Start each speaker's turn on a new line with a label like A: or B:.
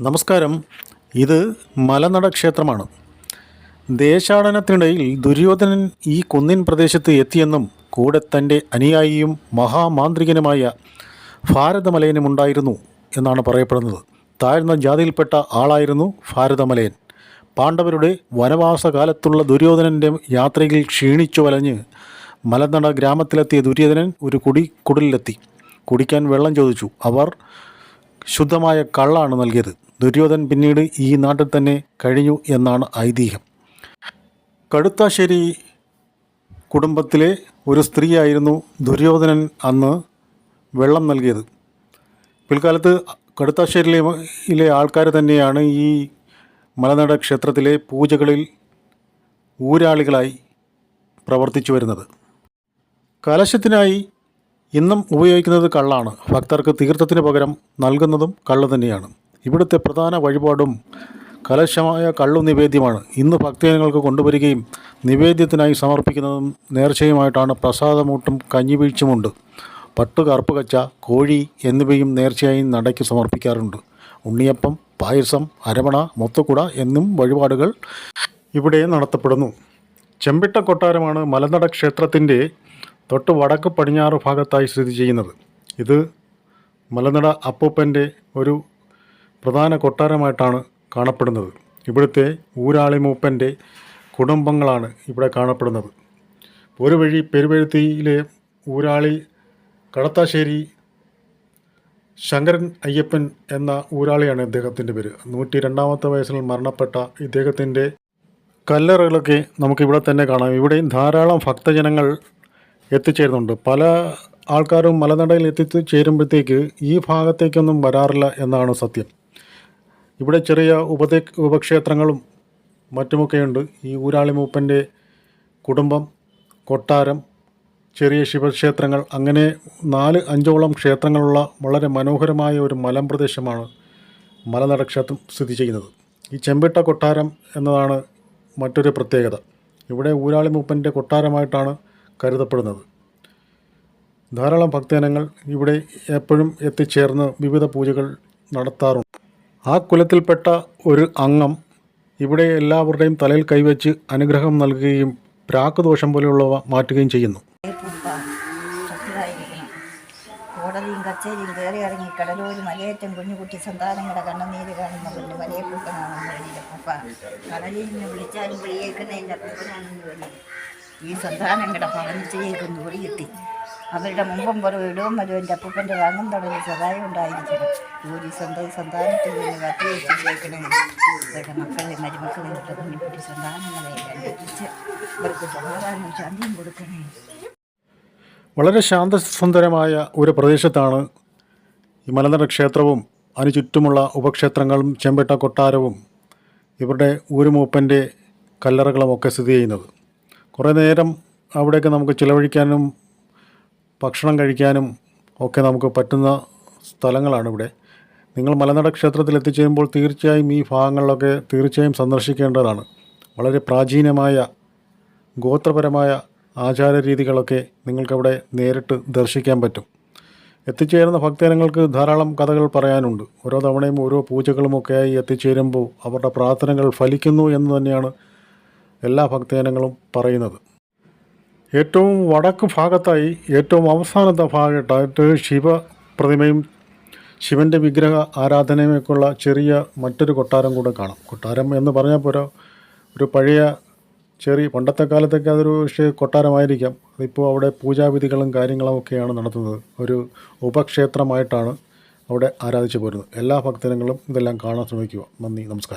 A: നമസ്കാരം. ഇത് മലനട ക്ഷേത്രമാണ്. ദേശാടനത്തിനിടയിൽ ദുര്യോധനൻ ഈ കുന്നിൻ പ്രദേശത്ത് എത്തിയെന്നും കൂടെ തന്റെ അനുയായിയും മഹാമാന്ത്രികനുമായ ഭാരതമലയനുമുണ്ടായിരുന്നു എന്നാണ് പറയപ്പെടുന്നത്. താഴ്ന്ന ജാതിയിൽപ്പെട്ട ആളായിരുന്നു ഭാരതമലയൻ. പാണ്ഡവരുടെ വനവാസകാലത്തുള്ള ദുര്യോധനന്റെ യാത്രയിൽ ക്ഷീണിച്ചു വലഞ്ഞ് മലനട ഗ്രാമത്തിലെത്തിയ ദുര്യോധനൻ ഒരു കുടി കുടിലെത്തി കുടിക്കാൻ വെള്ളം ചോദിച്ചു. അവർ ശുദ്ധമായ കള്ളാണ് നൽകിയത്. ദുര്യോധൻ പിന്നീട് ഈ നാട്ടിൽ തന്നെ കഴിഞ്ഞു എന്നാണ് ഐതിഹ്യം. കടുത്താശ്ശേരി കുടുംബത്തിലെ ഒരു സ്ത്രീയായിരുന്നു ദുര്യോധനൻ അന്ന് വെള്ളം നൽകിയത്. പിൽക്കാലത്ത് കടുത്താശ്ശേരിയിലെ ആൾക്കാർ തന്നെയാണ് ഈ മലനട ക്ഷേത്രത്തിലെ പൂജകളിൽ ഊരാളികളായി പ്രവർത്തിച്ചു വരുന്നത്. കലശത്തിനായി ഇന്നും ഉപയോഗിക്കുന്നത് കള്ളാണ്. ഭക്തർക്ക് തീർത്ഥത്തിന് പകരം നൽകുന്നതും കള്ള് തന്നെയാണ്. ഇവിടുത്തെ പ്രധാന വഴിപാടും കലശമായ കള്ളു നിവേദ്യമാണ് ഇന്ന് ഭക്തജനങ്ങൾക്ക് കൊണ്ടുവരികയും നിവേദ്യത്തിനായി സമർപ്പിക്കുന്നതും നേർച്ചയുമായിട്ടാണ് പ്രസാദമൂട്ടും കഞ്ഞിവീഴ്ചുമുണ്ട് പട്ട് കറുപ്പ് കച്ച കോഴി എന്നിവയും നേർച്ചയായി നടയ്ക്ക് സമർപ്പിക്കാറുണ്ട്. ഉണ്ണിയപ്പം പായസം അരവണ മൊത്തക്കുട എന്നും വഴിപാടുകൾ ഇവിടെ നടത്തപ്പെടുന്നു. ചെമ്പിട്ട കൊട്ടാരമാണ് മലനട ക്ഷേത്രത്തിന്റെ തൊട്ട് വടക്ക് പടിഞ്ഞാറ് ഭാഗത്തായി സ്ഥിതി ചെയ്യുന്നത്. ഇത് മലനട അപ്പൂപ്പന്റെ ഒരു പ്രധാന കൊട്ടാരമായിട്ടാണ് കാണപ്പെടുന്നത്. ഇവിടുത്തെ ഊരാളി മൂപ്പന്റെ കുടുംബങ്ങളാണ് ഇവിടെ കാണപ്പെടുന്നത്. ഒരു വഴി പെരുവഴുത്തിയിലെ ഊരാളി കടത്താശ്ശേരി ശങ്കരൻ അയ്യപ്പൻ എന്ന ഊരാളിയാണ് ഇദ്ദേഹത്തിന്റെ പേര്. നൂറ്റി രണ്ടാമത്തെ വയസ്സിൽ മരണപ്പെട്ട ഇദ്ദേഹത്തിന്റെ കല്ലറകളൊക്കെ നമുക്കിവിടെ തന്നെ കാണാം. ഇവിടെയും ധാരാളം ഭക്തജനങ്ങൾ എത്തിച്ചേരുന്നുണ്ട്. പല ആൾക്കാരും മലനടയിൽ എത്തിച്ചേരുമ്പോഴത്തേക്ക് ഈ ഭാഗത്തേക്കൊന്നും വരാറില്ല എന്നാണ് സത്യം. ഇവിടെ ചെറിയ ഉപദേ ഉപക്ഷേത്രങ്ങളും മറ്റുമൊക്കെയുണ്ട്. ഈ ഊരാളി മൂപ്പന്റെ കുടുംബം കൊട്ടാരം ചെറിയ ശിവക്ഷേത്രങ്ങൾ അങ്ങനെ നാല് അഞ്ചോളം ക്ഷേത്രങ്ങളുള്ള വളരെ മനോഹരമായ ഒരു മലമ്പ്രദേശമാണ് മലനട ക്ഷേത്രം സ്ഥിതി ചെയ്യുന്നത്. ഈ ചെമ്പിട്ട കൊട്ടാരം എന്നതാണ് മറ്റൊരു പ്രത്യേകത. ഇവിടെ ഊരാളി മൂപ്പന്റെ കൊട്ടാരമായിട്ടാണ് കരുതപ്പെടുന്നത്. ധാരാളം ഭക്തജനങ്ങൾ ഇവിടെ എപ്പോഴും എത്തിച്ചേർന്ന് വിവിധ പൂജകൾ നടത്താറുണ്ട്. ആ കുലത്തിൽപ്പെട്ട ഒരു അംഗം ഇവിടെ എല്ലാവരുടെയും തലയിൽ കൈവച്ച് അനുഗ്രഹം നൽകുകയും പ്രാക്ക് ദോഷം പോലെയുള്ളവ മാറ്റുകയും ചെയ്യുന്നു.
B: കോടതിയും കച്ചേരിയും കയറി ഇറങ്ങി കടലൂർ മലയേറ്റം കുഞ്ഞുകുട്ടി സന്താനങ്ങളുടെ കണ്ണുനീര് കാണുന്ന കൊണ്ട് വലിയ പുപ്പനാണ് വലിയ പപ്പ കടലിൽ നിന്ന് വിളിച്ചാലും വിളിയേക്കുന്നതിന്റെ പുപ്പനാണെന്ന് വലിയ ഈ സന്താനങ്ങളുടെ പറഞ്ഞു ചെയ്യേക്കുന്നു വിളിയെത്തി അവരുടെ മുമ്പും പുറവും ഇടവും എന്റെ അപ്പൂപ്പന്റെ വാങ്ങും തുടങ്ങി സഹായം ഉണ്ടായിരിക്കണം ജോലി സ്വന്തം സന്താനത്തിൽ നിന്ന് കത്തി വെച്ചിരിക്കണം ഇവരുടെ മക്കളെ മരുമക്കളെ ഇവരുടെ കുഞ്ഞുകുട്ടി സന്താനങ്ങളെ അനുഭവിച്ച് ഇവർക്ക് സമാധാനവും ശാന്തിയും കൊടുക്കണേ.
A: വളരെ ശാന്തസുന്ദരമായ ഒരു പ്രദേശത്താണ് ഈ മലനട ക്ഷേത്രവും അതിനു ചുറ്റുമുള്ള ഉപക്ഷേത്രങ്ങളും ചെമ്പെട്ട കൊട്ടാരവും ഇവരുടെ ഊരുമൂപ്പന്റെ കല്ലറകളും ഒക്കെ സ്ഥിതി ചെയ്യുന്നത്. കുറേ നേരം അവിടെയൊക്കെ നമുക്ക് ചിലവഴിക്കാനും ഭക്ഷണം കഴിക്കാനും ഒക്കെ നമുക്ക് പറ്റുന്ന സ്ഥലങ്ങളാണ് ഇവിടെ. നിങ്ങൾ മലനട ക്ഷേത്രത്തിൽ എത്തിച്ചേരുമ്പോൾ തീർച്ചയായും ഈ ഭാഗങ്ങളിലൊക്കെ തീർച്ചയായും സന്ദർശിക്കേണ്ടതാണ്. വളരെ പ്രാചീനമായ ഗോത്രപരമായ ആചാര രീതികളൊക്കെ നിങ്ങൾക്കവിടെ നേരിട്ട് ദർശിക്കാൻ പറ്റും. എത്തിച്ചേരുന്ന ഭക്തജനങ്ങൾക്ക് ധാരാളം കഥകൾ പറയാനുണ്ട്. ഓരോ തവണയും ഓരോ പൂജകളുമൊക്കെയായി എത്തിച്ചേരുമ്പോൾ അവരുടെ പ്രാർത്ഥനകൾ ഫലിക്കുന്നു എന്ന് തന്നെയാണ് എല്ലാ ഭക്തജനങ്ങളും പറയുന്നത്. ഏറ്റവും വടക്ക് ഭാഗത്തായി ഏറ്റവും അവസാനത്തെ ഭാഗത്തായിട്ട് ശിവ പ്രതിമയും ശിവന്റെ വിഗ്രഹ ആരാധനയുമൊക്കെയുള്ള ചെറിയ മറ്റൊരു കൊട്ടാരം കൂടെ കാണാം. കൊട്ടാരം എന്ന് പറഞ്ഞാൽ പോരാ ഒരു പഴയ ചെറിയ പണ്ടത്തെ കാലത്തൊക്കെ അതൊരു പക്ഷേ കൊട്ടാരമായിരിക്കാം. അതിപ്പോൾ അവിടെ പൂജാവിധികളും കാര്യങ്ങളും ഒക്കെയാണ് നടത്തുന്നത്. ഒരു ഉപക്ഷേത്രമായിട്ടാണ് അവിടെ ആരാധിച്ചു പോരുന്നത്. എല്ലാ ഭക്തജനങ്ങളും ഇതെല്ലാം കാണാൻ ശ്രമിക്കുക. നന്ദി നമസ്കാരം.